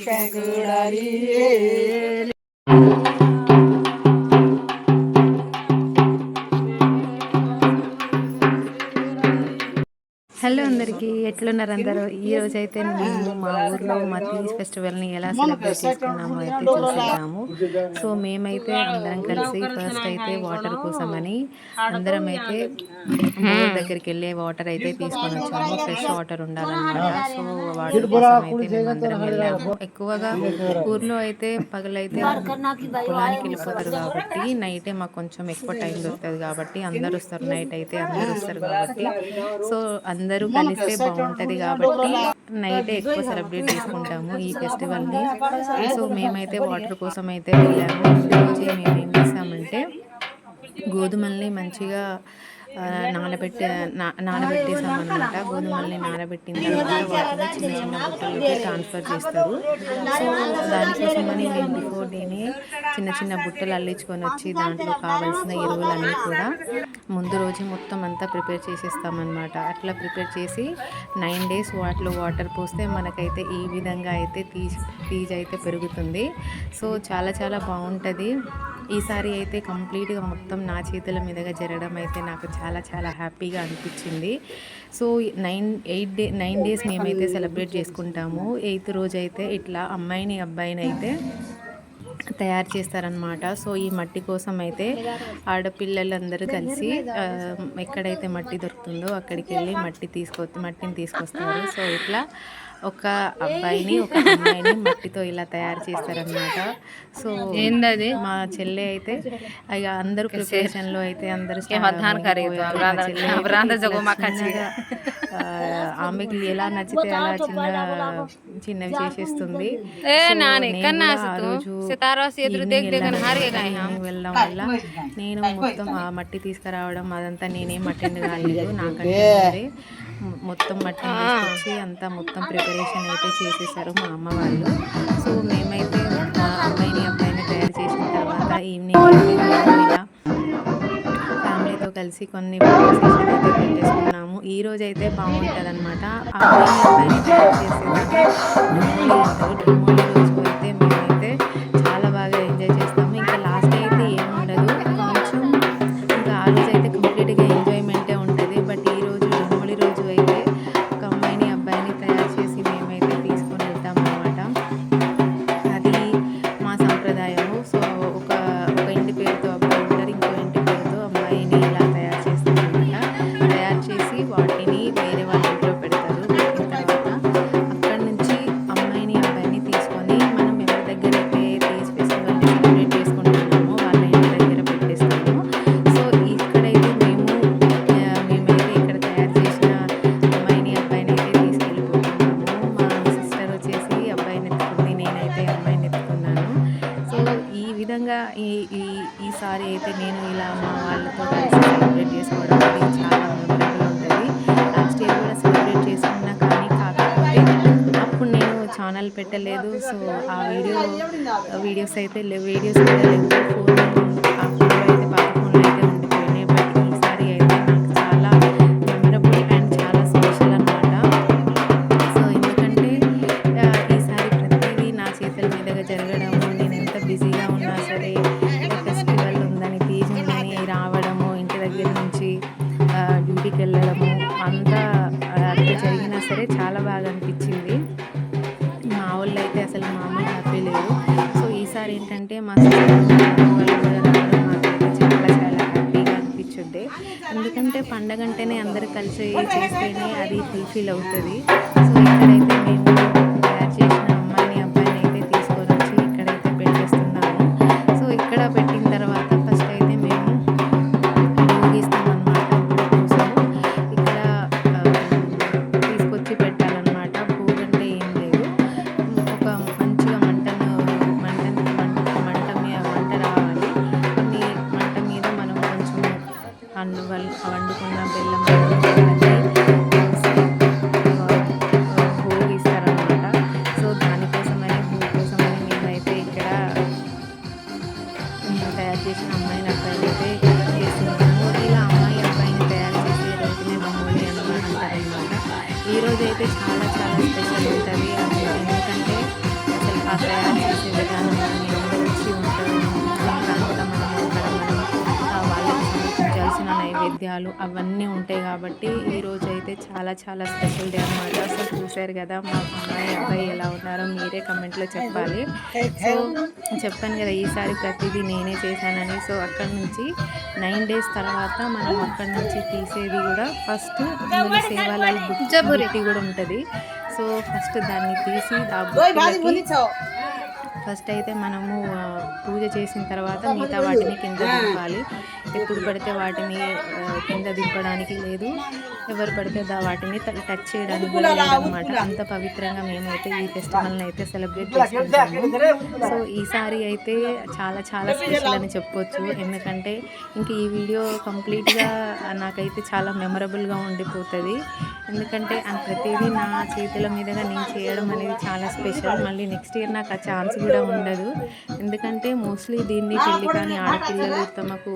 കളിക്കകുടലിയേ అందరికీ ఎట్లున్నారు అందరూ ఈ రోజు అయితే మేము మా ఊర్లో మా తీజ్ ఫెస్టివల్ని ఎలా సెలబ్రేట్ చేసుకున్నామో అయితే చూసేద్దాము. సో మేమైతే అందరం కలిసి ఫస్ట్ అయితే వాటర్ కోసమని అందరం అయితే బోర్ దగ్గరికి వెళ్ళే వాటర్ అయితే తీసుకొని వచ్చాము. ఫ్రెష్ వాటర్ ఉండాలన్నమాట. సో వాటర్ కోసం అయితే మేమందరం వెళ్ళాము. ఎక్కువగా ఊర్లో అయితే పగలైతే పొలానికి వెళ్ళిపోతారు కాబట్టి నైటే మాకు కొంచెం ఎక్కువ టైం దొరుకుతుంది కాబట్టి అందరు వస్తారు నైట్ అయితే అందరు వస్తారు కాబట్టి. సో అందరూ కలిస్తే బాగుంటది కాబట్టి నైటే ఎక్కువ సెలబ్రేట్ చేసుకుంటాము ఈ ఫెస్టివల్ని సో మేమైతే వాటర్ కోసం అయితే వెళ్ళాము. మేము ఏం చేసామంటే గోధుమల్ని మంచిగా నానబెట్టి నానబెట్టేసాం అనమాట. గోధుమల్ని నానబెట్టిన తర్వాత చిన్న చిన్న బుట్టలకి ట్రాన్స్ఫర్ చేస్తారు. సో దానికోసమని మేము బిఫోర్ డేనే చిన్న చిన్న బుట్టలు అల్లించుకొని వచ్చి దాంట్లో కావాల్సిన ఎరువులన్నీ కూడా ముందు రోజు మొత్తం అంతా ప్రిపేర్ చేసేస్తామన్నమాట. అట్లా ప్రిపేర్ చేసి నైన్ డేస్ వాటిలో వాటర్ పోస్తే మనకైతే ఈ విధంగా అయితే తీజ్ తీజ్ అయితే పెరుగుతుంది. సో చాలా చాలా బాగుంటుంది. ఈసారి అయితే కంప్లీట్గా మొత్తం నా చేతుల మీదుగా జరగడం అయితే నాకు చాలా చాలా హ్యాపీగా అనిపించింది. So nine eight day nine days మేమైతే సెలబ్రేట్ చేసుకుంటాము. ఎయిత్ రోజు అయితే ఇట్లా అమ్మాయిని అబ్బాయిని అయితే తయారు చేస్తారనమాట సో ఈ మట్టి కోసం అయితే ఆడపిల్లలందరూ కలిసి ఎక్కడైతే మట్టి దొరుకుతుందో అక్కడికి వెళ్ళి మట్టి తీసుకొ మట్టిని తీసుకొస్తారు. సో ఇట్లా ఒక అబ్బాయిని ఒక అమ్మాయిని మట్టితో ఇలా తయారు చేస్తారనమాట సో ఏందది? మా చెల్లె అయితే ఇక అందరూ ప్రిపరేషన్లో అయితే అందరూ ఆమెకి ఎలా నచ్చితే అలా చిన్న చిన్నవి చేసేస్తుంది. వెళ్ళడం వల్ల నేను మొత్తం ఆ మట్టి తీసుకురావడం అదంతా నేనేం అటెండ్ కాలేదు నాకంటే మొత్తం మట్టి వచ్చి అంతా మొత్తం ప్రిపరేషన్ అయితే చేసేసారు మా అమ్మ వాళ్ళు. సో మేమైతే మా అమ్మాయిని అబ్బాయిని తయారు చేసిన తర్వాత ఈవినింగ్ ఇలా ఫ్యామిలీతో కలిసి కొన్ని అయితే పెట్టేసుకున్నాము. ఈ రోజు అయితే బాగుంటుంది అనమాట అబ్బాయిని అబ్బాయిని తయారు చేసేదాన్ని పెట్టలేదు సో ఆ వీడియో వీడియోస్ అయితే లేవు వీడియోస్ కూడా లేవు. ఫోన్ ఆ ఫోన్లో అయితే పాత ఫోన్లో అయితే ఉండిపోయినాయి. బట్ ఈసారి అయితే నాకు చాలా మెమరబుల్ అండ్ చాలా స్పెషల్ అనమాట సో ఎందుకంటే ఆ, ఈసారి ప్రతిదీ నా చేతుల మీదుగా జరగడము నేను ఎంత బిజీగా ఉన్నా సరే ఫెస్టివల్ ఉందని తీజ్ ఉందని రావడము ఇంటి దగ్గర నుంచి డ్యూటీకి వెళ్ళడము అంతా ఆ, అంత జరిగినా సరే చాలా బాగా అనిపించింది. లేదు. సో ఈసారి ఏంటంటే మా చాలా చాలా హ్యాపీగా అనిపించుద్ది ఎందుకంటే పండగ అంటేనే అందరు కలిసి చేస్తేనే అది ఫుల్ఫిల్ అవుతుంది. సో ఇక్కడైతే మేము తయారు చేసి అయితే చాలా చాలా స్పెషల్ ఉంటుంది. ఎందుకంటే ఆ తయారు నైవేద్యాలు అవన్నీ ఉంటాయి కాబట్టి ఈ రోజు అయితే చాలా చాలా స్పెషల్ డే అనమాట సో చూశారు కదా మా అమ్మాయి అబ్బాయి ఎలా ఉన్నారో మీరే కమెంట్లో చెప్పాలి. సో చెప్పాను కదా ఈసారి ప్రతిదీ నేనే చేశానని. సో అక్కడ నుంచి నైన్ డేస్ తర్వాత మనం అక్కడ నుంచి తీసేది కూడా ఫస్ట్ సేవాలాల్ బుట్టి కూడా ఉంటుంది. సో ఫస్ట్ దాన్ని తీసి ఆ ఫస్ట్ అయితే మనము పూజ చేసిన తర్వాత మిగతా వాటిని కింద దింపాలి. ఎప్పుడు పడితే వాటిని కింద దింపడానికి లేదు. ఎవరు పడితే దా వాటిని టచ్ చేయడానికి కూడా లేదనమాట అంత పవిత్రంగా మేమైతే ఈ ఫెస్టివల్ని అయితే సెలబ్రేట్ చేసుకుంటాము సో ఈసారి అయితే చాలా చాలా స్పెషల్ అని చెప్పొచ్చు. ఎందుకంటే ఇంక ఈ వీడియో కంప్లీట్గా నాకైతే చాలా మెమరబుల్గా ఉండిపోతుంది. ఎందుకంటే ఆ ప్రతిదీ నా చేతుల మీదుగా నేను చేయడం అనేది చాలా స్పెషల్. మళ్ళీ నెక్స్ట్ ఇయర్ నాకు ఆ ఛాన్స్ కూడా ఉండదు. ఎందుకంటే మోస్ట్లీ దీన్ని పెళ్ళి కానీ ఆడపిల్లలు తమకు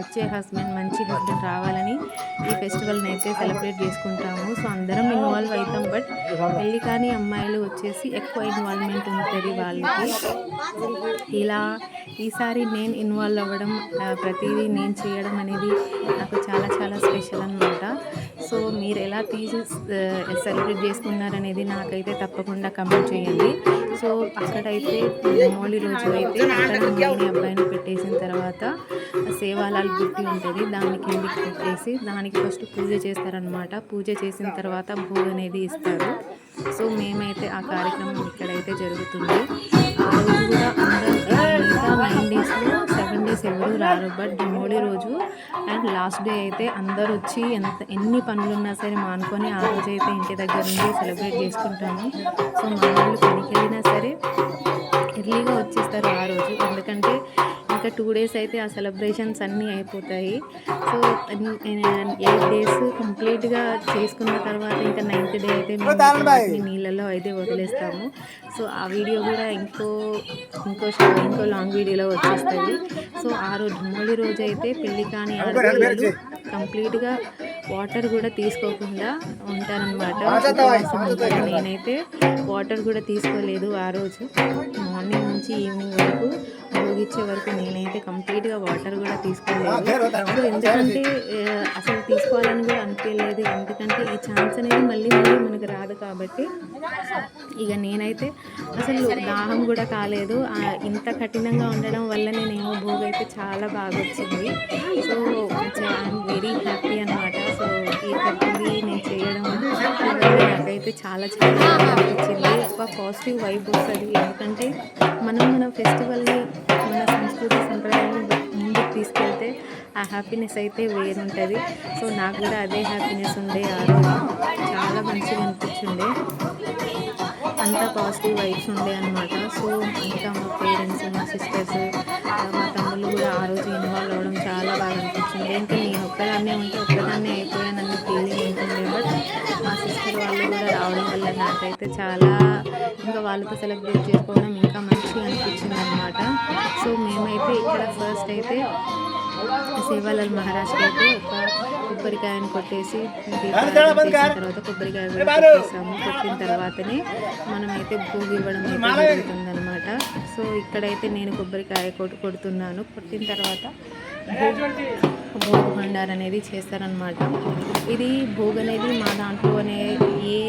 వచ్చే హస్బెండ్ మంచి హస్బెండ్ రావాలని ఈ ఫెస్టివల్ని అయితే సెలబ్రేట్ చేసుకుంటాము. సో అందరం ఇన్వాల్వ్ అవుతాం. బట్ పెళ్ళి కానీ అమ్మాయిలు వచ్చేసి ఎక్కువ ఇన్వాల్వ్మెంట్ ఉంటుంది వాళ్ళకి. ఇలా ఈసారి నేను ఇన్వాల్వ్ అవ్వడం ప్రతిదీ నేను చేయడం అనేది నాకు చాలా చాలా స్పెషల్ అనమాట సో మీరు ఎలా తీసి సెలబ్రేట్ చేసుకున్నారనేది నాకైతే తప్పకుండా కమెంట్ చేయండి. సో అక్కడైతే మోళి రోజు అయితే అక్కడ అమ్మాయిని అబ్బాయిని పెట్టేసిన తర్వాత సేవాలాల్ గుట్టి ఉంటుంది దాని కిందికి పెట్టేసి దానికి ఫస్ట్ పూజ చేస్తారనమాట పూజ చేసిన తర్వాత భోగ్ అనేది ఇస్తారు. సో మేమైతే ఆ కార్యక్రమం ఇక్కడైతే జరుగుతుంది. ఆ రోజు కూడా అందరూ మిగతా నైన్ డేస్లో డేస్ ఎవరు రారు. బట్ డిమోళి రోజు అండ్ లాస్ట్ డే అయితే అందరూ వచ్చి ఎంత ఎన్ని పనులు ఉన్నా సరే మానుకొని ఆ రోజు అయితే ఇంటి దగ్గర నుండి సెలబ్రేట్ చేసుకుంటాము. సో మా వాళ్ళు పనికి వెళ్ళినా సరే ఎర్లీగా వచ్చేస్తారు ఆ రోజు. ఎందుకంటే ఇంకా టూ డేస్ అయితే ఆ సెలబ్రేషన్స్ అన్నీ అయిపోతాయి. సో ఎయిట్ డేస్ కంప్లీట్గా చేసుకున్న తర్వాత ఇంకా నైన్త్ డే అయితే మేము నీళ్ళలో అయితే వదిలేస్తాము. సో ఆ వీడియో కూడా ఇంకో ఇంకో ఇంకో లాంగ్ వీడియోలో వచ్చేస్తుంది. సో ఆ రోజు మోడీ రోజు అయితే పెళ్ళి కాని ఆడపిల్లలు కంప్లీట్గా వాటర్ కూడా తీసుకోకుండా ఉంటారనమాట. నేనైతే వాటర్ కూడా తీసుకోలేదు ఆ రోజు. మార్నింగ్ నుంచి ఈవినింగ్ వరకు భోగిచ్చే వరకు నేనైతే కంప్లీట్గా వాటర్ కూడా తీసుకోలేదు. ఎందుకంటే అసలు తీసుకోవాలని కూడా అనిపించలేదు. ఎందుకంటే ఈ ఛాన్స్ అనేది మళ్ళీ మళ్ళీ మనకు రాదు కాబట్టి ఇక నేనైతే అసలు దాహం కూడా కాలేదు. ఇంత కఠినంగా ఉండడం వల్ల నేనేమో భోగి అయితే చాలా బాగా వచ్చింది. సో ఐఎమ్ వెరీ హ్యాపీ అనమాట సో ఈ ప్రతిదీ నేను చేయడం నాకైతే చాలా చాలా బాగా అనిపించింది. ఒక పాజిటివ్ వైబ్ వస్తుంది. ఎందుకంటే మనం మన ఫెస్టివల్ని మన సంస్కృతి సంప్రదాయాన్ని ముందుకు తీసుకెళ్తే ఆ హ్యాపీనెస్ అయితే వేరుంటుంది. సో నాకు కూడా అదే హ్యాపీనెస్ ఉండే ఆ రోజు. చాలా మంచిగా అనిపించిండే. అంతా పాజిటివ్ వైబ్స్ ఉండే అనమాట సో ఇంకా మా పేరెంట్స్ మా సిస్టర్స్ మా తమ్ముళ్ళు కూడా ఆ రోజు ఇన్వాల్వ్ అవ్వడం చాలా బాగా అనిపించింది ఇంకా నేను ఒక్కదాన్నే ఉంటే ఒక్కదాన్నే అయిపోయానన్న ఫీలింగ్ ఉంటుంది బట్ మా సిస్టర్ వాళ్ళు కూడా రావడం వల్ల నాకైతే చాలా ఇంకా వాళ్ళతో సెలబ్రేట్ చేసుకోవడం ఇంకా మంచిగా అనిపించింది అనమాట సో మేమైతే ఇక్కడ ఫస్ట్ అయితే సేవాలాల్ మహారాజ్కి అయితే ఒక కొబ్బరికాయని కొట్టేసి తర్వాత కొబ్బరికాయ కొట్టేసాము. కొట్టిన తర్వాతనే మనమైతే భోగి ఇవ్వడం అయితే జరుగుతుందనమాట సో ఇక్కడైతే నేను కొబ్బరికాయ కొట్టు కొడుతున్నాను. కొట్టిన తర్వాత భోగ్ భోగ్ భండార్ అనేది చేస్తారనమాట ఇది భోగ్ అనేది మా దాంట్లో అనే ఏ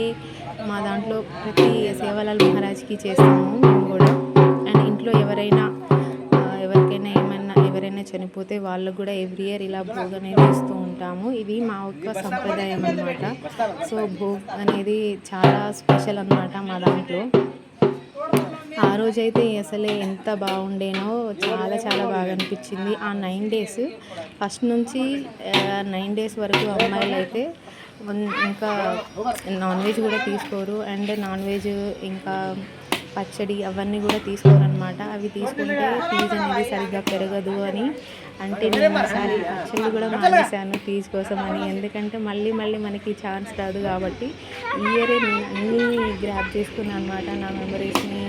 మా దాంట్లో ప్రతి సేవాలాల్ మహారాజ్కి చేస్తాము మేము కూడా. అండ్ ఇంట్లో ఎవరైనా ఎవరికైనా ఏమన్నా ఎవరైనా చనిపోతే వాళ్ళకు కూడా ఎవ్రీ ఇయర్ ఇలా భోగ్ అనేది ఇస్తూ ఉంటాము. ఇది మా యొక్క సంప్రదాయం అనమాట సో భోగ్ అనేది చాలా స్పెషల్ అనమాట మా దాంట్లో. ఆ రోజైతే అసలే ఎంత బాగుండేనో చాలా చాలా బాగా అనిపించింది ఆ నైన్ డేస్ ఫస్ట్ నుంచి నైన్ డేస్ వరకు అమ్మాయిలు అయితే ఇంకా నాన్ వెజ్ కూడా తీసుకోరు. అండ్ నాన్ వెజ్ ఇంకా పచ్చడి అవన్నీ కూడా తీసుకోరనమాట అవి తీసుకుంటే ఫీజు అనేది సరిగ్గా పెరగదు అని. అంటే నేను ఒకసారి పచ్చళ్ళు కూడా మానేశాను ఫీజు కోసం అని. ఎందుకంటే మళ్ళీ మళ్ళీ మనకి ఛాన్స్ రాదు కాబట్టి ఇయరే నేను అన్నీ గ్రాప్ చేసుకున్నాను అనమాట నా మెమరీస్ని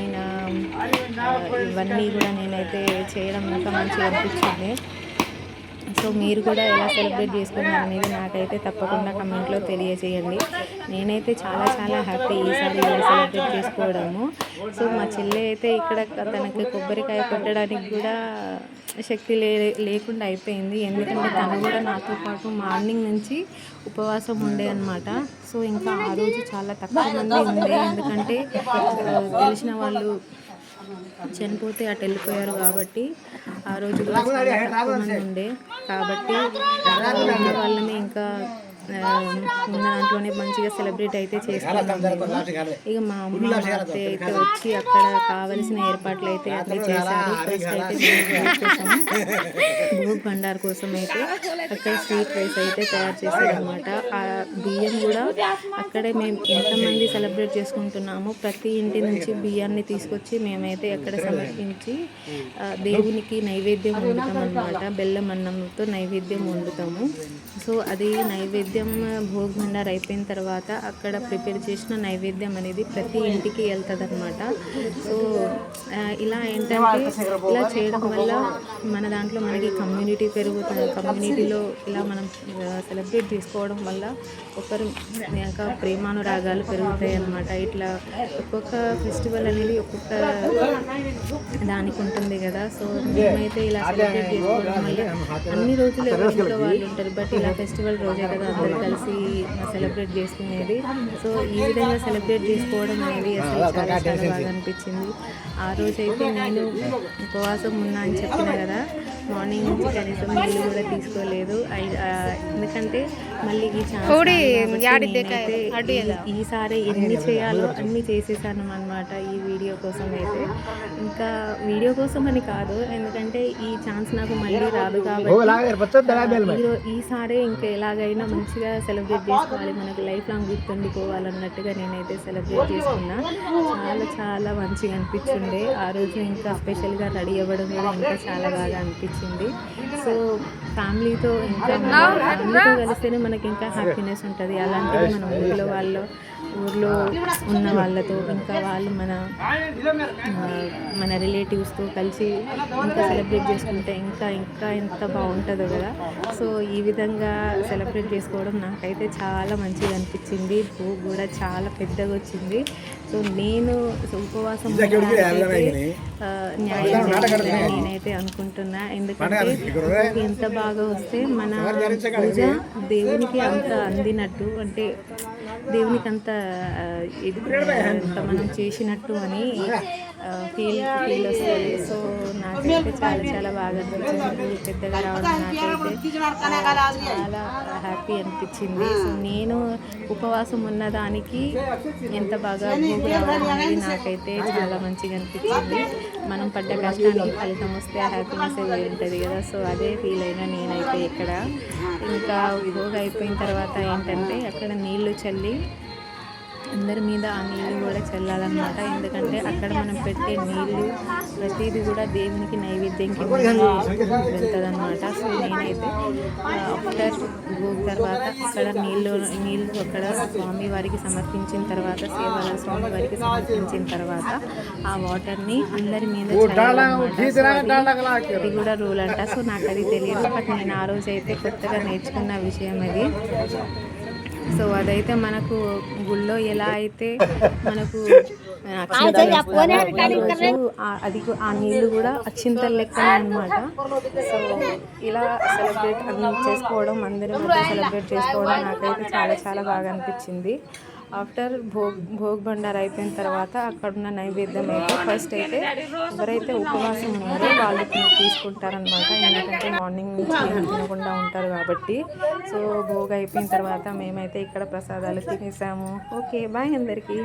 ఇవన్నీ కూడా నేనైతే చేయడం ఇంకా మంచిగా అనిపించింది. సో మీరు కూడా ఎలా సెలబ్రేట్ చేసుకున్నారు అనేది నాకైతే తప్పకుండా కమెంట్లో తెలియజేయండి. నేనైతే చాలా చాలా హ్యాపీ ఈసారి ఇలా సెలబ్రేట్ చేసుకోవడము. సో మా చెల్లె అయితే ఇక్కడ తనకి కొబ్బరికాయ కొట్టడానికి కూడా శక్తి లే లేకుండా అయిపోయింది. ఎందుకంటే తను కూడా నాతో పాటు మార్నింగ్ నుంచి ఉపవాసం ఉండే అనమాట సో ఇంకా ఆ రోజు చాలా తక్కువ మంది ఉండే. ఎందుకంటే తెలిసిన వాళ్ళు చనిపోతే అటు వెళ్ళిపోయారు కాబట్టి ఆ రోజు కూడా మంది ఉండే కాబట్టి వాళ్ళని ఇంకా ఉన్న దాంట్లోనే మంచిగా సెలబ్రేట్ అయితే చేసుకున్నాం ఇక మా అమ్మ అయితే అయితే వచ్చి అక్కడ కావలసిన ఏర్పాట్లు అయితే అక్కడ చేశారు. ఫస్ట్ అయితే భోగ్ కోసం భండార్ కోసం అయితే అక్కడ స్వీట్ రైస్ అయితే తయారు చేశారనమాట ఆ బియ్యం కూడా అక్కడే మేము ఎంతమంది సెలబ్రేట్ చేసుకుంటున్నామో ప్రతి ఇంటి నుంచి బియ్యాన్ని తీసుకొచ్చి మేమైతే అక్కడ సమర్పించి దేవునికి నైవేద్యం వండుతాం అనమాట బెల్లం అన్నంతో నైవేద్యం వండుతాము. సో అది నైవేద్యం భోగ్ భండార్ అయిపోయిన తర్వాత అక్కడ ప్రిపేర్ చేసిన నైవేద్యం అనేది ప్రతి ఇంటికి వెళ్తుంది అనమాట సో ఇలా ఏంటంటే ఇలా చేయడం వల్ల మన దాంట్లో మనకి కమ్యూనిటీ పెరుగుతుంది. కమ్యూనిటీలో ఇలా మనం సెలబ్రేట్ చేసుకోవడం వల్ల ఒకరు యొక్క ప్రేమానురాగాలు పెరుగుతాయి అన్నమాట ఇట్లా ఒక్కొక్క ఫెస్టివల్ అనేది ఒక్కొక్క దానికి ఉంటుంది కదా. సో మేమైతే ఇలా సెలబ్రేట్ చేసుకోవడం వల్ల అన్ని రోజులు ఎవరింట్లో వాళ్ళు ఉంటారు. బట్ ఇలా ఫెస్టివల్ రోజే కదా అందరూ కలిసి సెలబ్రేట్ చేసుకునేది. సో ఈ విధంగా సెలబ్రేట్ చేసుకోవడం అనేది అసలు చాలా చాలా బాగా అనిపించింది. ఆ రోజైతే నేను ఉపవాసం ఉన్నా అని చెప్పిన కదా. మార్నింగ్ నుంచి కనీసం నీళ్ళు కూడా తీసుకోలేదు. ఐ- ఎందుకంటే మళ్ళీ ఈ ఛాన్స్ ఈ- ఈసారి ఎన్ని చేయాలో అన్ని చేసేసాను అనమాట ఈ వీడియో కోసం అయితే. ఇంకా వీడియో కోసం అని కాదు ఎందుకంటే ఈ ఛాన్స్ నాకు మళ్ళీ రాదు కాబట్టి ఈసారి ఇంకా ఎలాగైనా మంచిగా సెలబ్రేట్ చేసుకోవాలి. మనకు లైఫ్ లాంగ్ గుర్తుండిపోవాలన్నట్టుగా నేనైతే సెలబ్రేట్ చేసుకున్నా. చాలా చాలా మంచిగా అనిపించిండే ఆ రోజు ఇంకా స్పెషల్గా రెడీ అవ్వడం కూడా ఇంకా చాలా బాగా అనిపించింది. సో ఫ్యామిలీతో ఇంకా ఫ్యామిలీతో కలిస్తేనే మనకి ఇంకా హ్యాపీనెస్ ఉంటుంది అలాంటిది మన ఊళ్ళో వాళ్ళు ఊర్లో ఉన్న వాళ్ళతో ఇంకా వాళ్ళు మన మన రిలేటివ్స్తో కలిసి ఇంకా సెలబ్రేట్ చేసుకుంటే ఇంకా ఇంకా ఎంత బాగుంటుందో కదా. సో ఈ విధంగా సెలబ్రేట్ చేసుకోవడం నాకైతే చాలా మంచిగా అనిపించింది. భూ కూడా చాలా పెద్దగా వచ్చింది. సో నేను ఉపవాసం న్యాయం నేనైతే అనుకుంటున్నా. ఎందుకంటే ఎంత బాగా వస్తే మన పూజ దేవునికి అంత అందినట్టు అంటే దేవునికి అంత ఇది మనం చేసినట్టు అని ఫీల్ ఫీల్ వస్తుంది. సో నాకైతే చాలా చాలా బాగా అనిపించింది. పెద్దగా రావడం నాకైతే చాలా హ్యాపీ అనిపించింది. సో నేను ఉపవాసం ఉన్నదానికి ఎంత బాగా రావడం అనేది నాకైతే చాలా మంచిగా అనిపించింది. మనం పడ్డ కష్టానికి ఫలితం వస్తే ఆ హ్యాపీనెస్ వేరు ఉంటుంది కదా. సో అదే ఫీల్ అయినా నేనైతే ఇక్కడ. ఇంకా ఇదోగా అయిపోయిన తర్వాత ఏంటంటే అక్కడ నీళ్ళు చల్లి అందరి మీద ఆ నీళ్ళు కూడా చల్లాలన్నమాట. ఎందుకంటే అక్కడ మనం పెట్టే నీళ్ళు ప్రతిదీ కూడా దేవునికి నైవేద్యం కింద సో నేనైతే ఆఫ్టర్ తర్వాత అక్కడ నీళ్ళు నీళ్ళు అక్కడ స్వామి వారికి సమర్పించిన తర్వాత సేవల స్వామి వారికి సమర్పించిన తర్వాత ఆ వాటర్ని అందరి మీద సో అది- అది కూడా రూల్ అంట. సో నాకు అది తెలియదు. బట్ నేను ఆ రోజు అయితే కొత్తగా నేర్చుకున్న విషయం అది. సో అదైతే మనకు గుళ్ళో ఎలా అయితే మనకు అది ఆ నీళ్ళు కూడా అక్షింతలు లెక్క అనమాట సో ఇలా సెలబ్రేట్ చేసుకోవడం అందరూ సెలబ్రేట్ చేసుకోవడం నాకైతే చాలా చాలా బాగా అనిపించింది. ఆఫ్టర్ భోగ్ భోగ్ బండార్ అయిపోయిన తర్వాత అక్కడున్న నైవేద్యం అయితే ఫస్ట్ అయితే ఎవరైతే ఉపవాసం ఉన్నారో వాళ్ళు తీసుకుంటారనమాట ఎందుకంటే మార్నింగ్ నుంచి తినకుండా ఉంటారు కాబట్టి. సో భోగ్ అయిపోయిన తర్వాత మేమైతే ఇక్కడ ప్రసాదాలు తినేసాము. ఓకే బాయ్ అందరికీ.